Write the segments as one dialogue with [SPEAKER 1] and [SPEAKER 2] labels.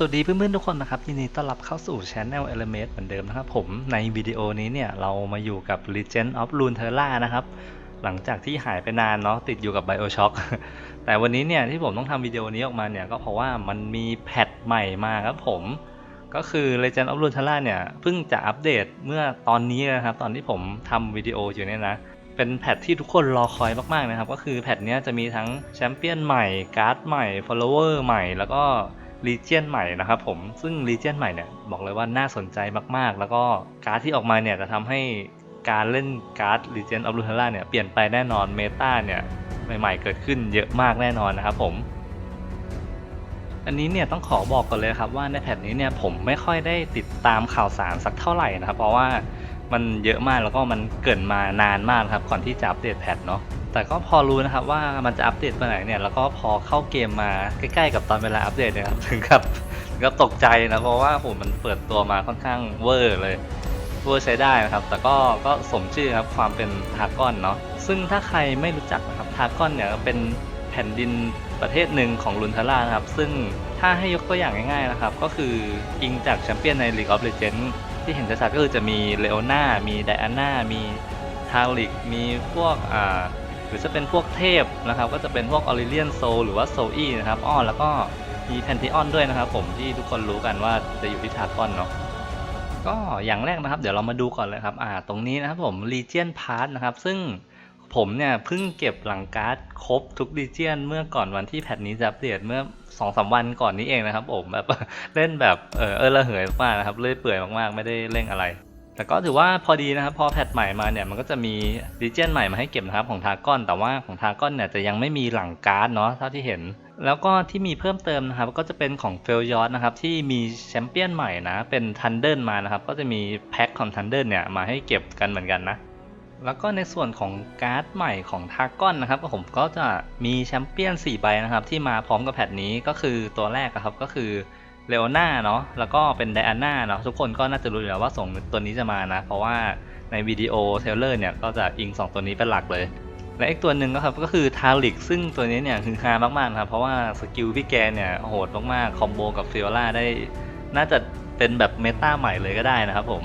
[SPEAKER 1] สวัสดีเพื่อนๆทุกคนนะครับยินดีต้อนรับเข้าสู่ Channel Element เหมือนเดิมนะครับผมในวิดีโอนี้เนี่ยเรามาอยู่กับ Legend of Runeterra นะครับ หลังจากที่หายไปนานเนาะติดอยู่กับ BioShock แต่วันนี้เนี่ยที่ผมต้องทำวิดีโอนี้ออกมาเนี่ยก็เพราะว่ามันมีแพทใหม่มาครับผม ก็คือ Legend of Runeterra เนี่ยเพิ่งจะอัปเดตเมื่อตอนนี้นะครับ ตอนที่ผมทำวิดีโออยู่เนี่ยนะเป็นแพทที่ทุกคนรอคอยมากๆนะครับ ก็คือแพทเนี้ยจะมีทั้งแชมเปี้ยนใหม่การ์ดใหม่ follower ใหม่แล้วก็ รีเจียนใหม่นะครับผมซึ่งรีเจียนใหม่เนี่ยบอกเลยว่าน่าสนใจมากๆ แล้วก็การ์ดที่ออกมาเนี่ยจะทำให้การเล่นการ์ด Legend of Runeterra เนี่ยเปลี่ยนไปแน่นอนเมตาเนี่ยใหม่ๆเกิดขึ้นเยอะมากแน่นอนนะครับผมอันนี้เนี่ยต้องขอบอกก่อนเลยครับว่าในแพทนี้เนี่ยผมไม่ค่อยได้ติดตามข่าวสารสักเท่าไหร่นะครับ เพราะว่ามันเยอะมากแล้วก็มันเกิดมานานมากครับก่อนที่จะอัปเดตแพทเนาะแต่ก็พอรู้นะครับว่ามันจะอัปเดตเมื่อไหร่เนี่ยแล้วก็พอเข้าเกมมาใกล้ๆกับตอนเวลาอัปเดตเนี่ยครับถึงกับถึงกับตกใจนะเพราะว่าโหมันเปิดตัวมาค่อนข้างเวอร์เลยเวอร์ใช้ได้นะครับ แต่ก็ก็สมชื่อครับความเป็นทากอนเนาะซึ่งถ้าใครไม่รู้จักนะครับทากอนเนี่ยเป็นแผ่นดินประเทศหนึ่งของลุนทาร่านะครับ ซึ่งถ้าให้ยกตัวอย่างง่ายๆนะครับ ก็คืออิงจากแชมเปี้ยนใน League of Legends ที่เห็นชัดๆก็คือจะมีเลโอน่ามีไดอาน่ามีทาริกมีพวกอ่า หรือจะเป็นพวกเทพนะครับ ก็จะเป็นพวกออริเลียนโซหรือว่าโซอีนะครับอ้อแล้วก็มีแพนทิออนด้วยนะครับ ผมที่ทุกคนรู้กันว่าจะอยู่ที่ทากอนเนาะก็อย่างแรกนะครับ เดี๋ยวเรามาดูก่อนเลยครับอ่าตรงนี้นะครับผม Legion Pass นะครับ ซึ่งผมเนี่ยเพิ่งเก็บหลังการ์ดครบทุก Legion เมื่อก่อนวันที่แพทนี้จะอัปเดตเมื่อ2อสวันก่อนนี้เองนะครับผมแบบเล่นแบบเออเออระเหยมากนะครับเลื่อยเปื่อยมากๆ ไม่ได้เร่งอะไร แต่ก็ถือว่าพอดีนะครับ พอแพทใหม่มาเนี่ยมันก็จะมี Legion ใหม่มาให้เก็บนะครับของทากอนแต่ว่าของทากอนเนี่ยจะยังไม่มีหลังการ์ดเนาะเท่าที่เห็น แล้วก็ที่มีเพิ่มเติมนะครับก็จะเป็นของเฟลยอ t นะครับที่มีแชมเปี้ยนใหม่นะเป็นทันเดิลมานะครับก็จะมีแพ็คของทันเดิลเนี่ยมาให้เก็บกันเหมือนกันนะแล้วก็ในส่วนของการ์ดใหม่ของทากอนนะครับผมก็จะมีแชมเปี้ยน4ใบนะครับที่มาพร้อมกับแพทนี้ก็คือตัวแรกครับก็คือ เลโอนาเนาะแล้วก็เป็นไดอาน่าเนาะทุกคนก็น่าจะรู้อยู่แล้วว่าส่งตัวนี้จะมานะ เพราะว่าในวิดีโอเทลเลอร์เนี่ยก็จะอิง 2 ตัวนี้เป็นหลักเลย และอีกตัวหนึ่งก็ครับก็คือทาริกซึ่งตัวนี้เนี่ยคือฮามากๆครับเพราะว่าสกิลพี่แกเนี่ยโหดมากๆคอมโบกับฟิโอล่าได้ น่าจะเป็นแบบเมตาใหม่เลยก็ได้นะครับผม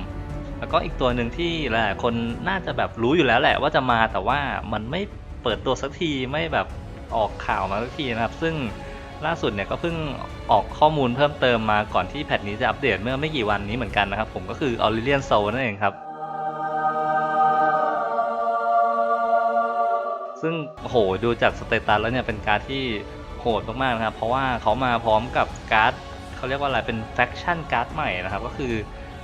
[SPEAKER 1] แล้วก็อีกตัวหนึ่งที่หลายคนน่าจะแบบรู้อยู่แล้วแหละว่าจะมาแต่ว่ามันไม่เปิดตัวสักทีไม่แบบออกข่าวมาสักทีนะครับ ซึ่ง ล่าสุดเนี่ยก็เพิ่งออกข้อมูลเพิ่มเติมมาก่อนที่แพทนี้จะอัปเดตเมื่อไม่กี่วันนี้เหมือนกันนะครับ ผมก็คือ Aurelian Soul นั่นเองครับซึ่งโหดูจากสเตตัสแล้วเนี่ยเป็นการ์ดที่โหดมากๆนะครับ เพราะว่าเขามาพร้อมกับการ์ดเขาเรียกว่าอะไรเป็นแฟคชั่นการ์ดใหม่นะครับ ก็คือ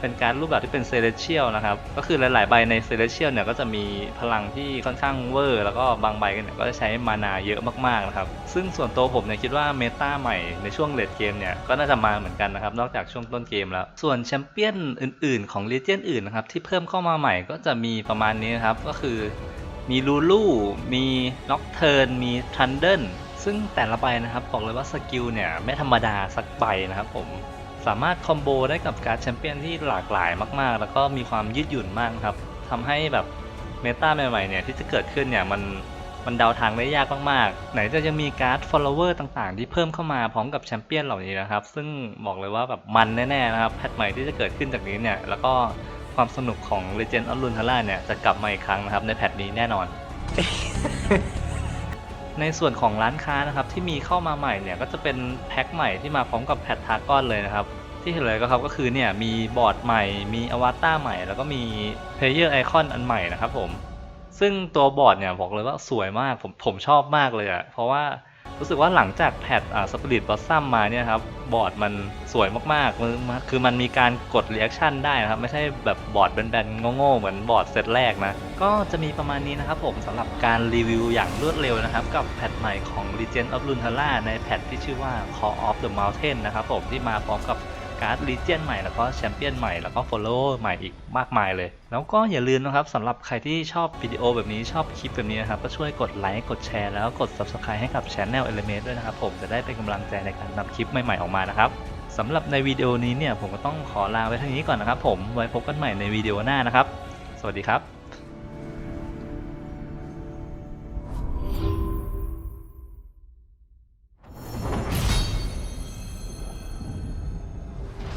[SPEAKER 1] เป็นการรูปแบบที่เป็นเซเลเชียลนะครับ ก็คือหลาย ๆ ใบในเซเลเชียลเนี่ยก็จะมีพลังที่ค่อนข้างเวอร์ แล้วก็บางใบเนี่ยก็จะใช้มานาเยอะมาก ๆ นะครับ ซึ่งส่วนตัวผมเนี่ยคิดว่าเมตาใหม่ในช่วงเลดเกมเนี่ยก็น่าจะมาเหมือนกันนะครับ นอกจากช่วงต้นเกมแล้ว ส่วนแชมเปี้ยนอื่น ๆ ของเลเจนด์อื่นนะครับที่เพิ่มเข้ามาใหม่ก็จะมีประมาณนี้นะครับ ก็คือมีลูลูมีน็อกเทิร์นมีทันเดิลซึ่งแต่ละใบนะครับบอกเลยว่าสกิลเนี่ยไม่ธรรมดาสักใบนะครับผม สามารถคอมโบได้กับการดแชมเปี้ยนที่หลากหลายมาก ๆ แล้วก็มีความยืดหยุ่นมากครับทำให้แบบเมตาใหม่ๆเนี่ยที่จะเกิดขึ้นเนี่ยมันมันเดาทางได้ยากมากๆ ไหนจะยังมีการ์ด follower ต่างๆ ที่เพิ่มเข้ามาพร้อมกับแชมเปี้ยนเหล่านี้นะครับ ซึ่งบอกเลยว่าแบบมันแน่ๆนะครับแพทใหม่ที่จะเกิดขึ้นจากนี้เนี่ยแล้วก็ความสนุกของ Legend of Runeterra เนี่ยจะกลับมาอีกครั้งนะครับในแพทนี้แน่นอน ในส่วนของร้านค้านะครับที่มีเข้ามาใหม่เนี่ยก็จะเป็นแพ็คใหม่ที่มาพร้อมกับแพททากอนเลยนะครับที่เห็นเลยก็ครับก็คือเนี่ยมีบอร์ดใหม่ มีอวตารใหม่ แล้วก็มีเพลเยอร์ไอคอนอันใหม่นะครับผมซึ่งตัวบอร์ดเนี่ยบอกเลยว่าสวยมากผมผมชอบมากเลยอะ่ะเพราะว่า รู้สึกว่าหลังจากแพทสปิริตบอสซัมมาเนี่ยครับบอร์ดมันสวยมากๆมันมันคือมันมีการกดเรีแอคชั่นได้นะครับ ไม่ใช่แบบบอร์ดแบนๆโง่ๆเหมือนบอร์ดเซตแรกนะ ก็จะมีประมาณนี้นะครับผมสำหรับการรีวิวอย่างรวดเร็วนะครับ กับแพทใหม่ของ Legend of Runeterra ในแพทที่ชื่อว่า Call of the Mountain นะครับผมที่มาพร้อมกับ การ์ดลีเจียนใหม่แล้วก็แชมเปี้ยนใหม่แล้วก็ฟอลโล่ใหม่อีกมากมายเลย แล้วก็อย่าลืมนะครับสำหรับใครที่ชอบวิดีโอแบบนี้ชอบคลิปแบบนี้นะครับก็ช่วยกดไลค์กดแชร์แล้วก็กด Subscribe ให้กับ Channel Element ด้วยนะครับผมจะได้เป็นกำลังใจในการนำคลิปใหม่ๆออกมานะครับสำหรับในวิดีโอนี้เนี่ยผมก็ต้องขอลาไว้เท่านี้ก่อนนะครับผมไว้พบกันใหม่ในวิดีโอหน้านะครับ สวัสดีครับ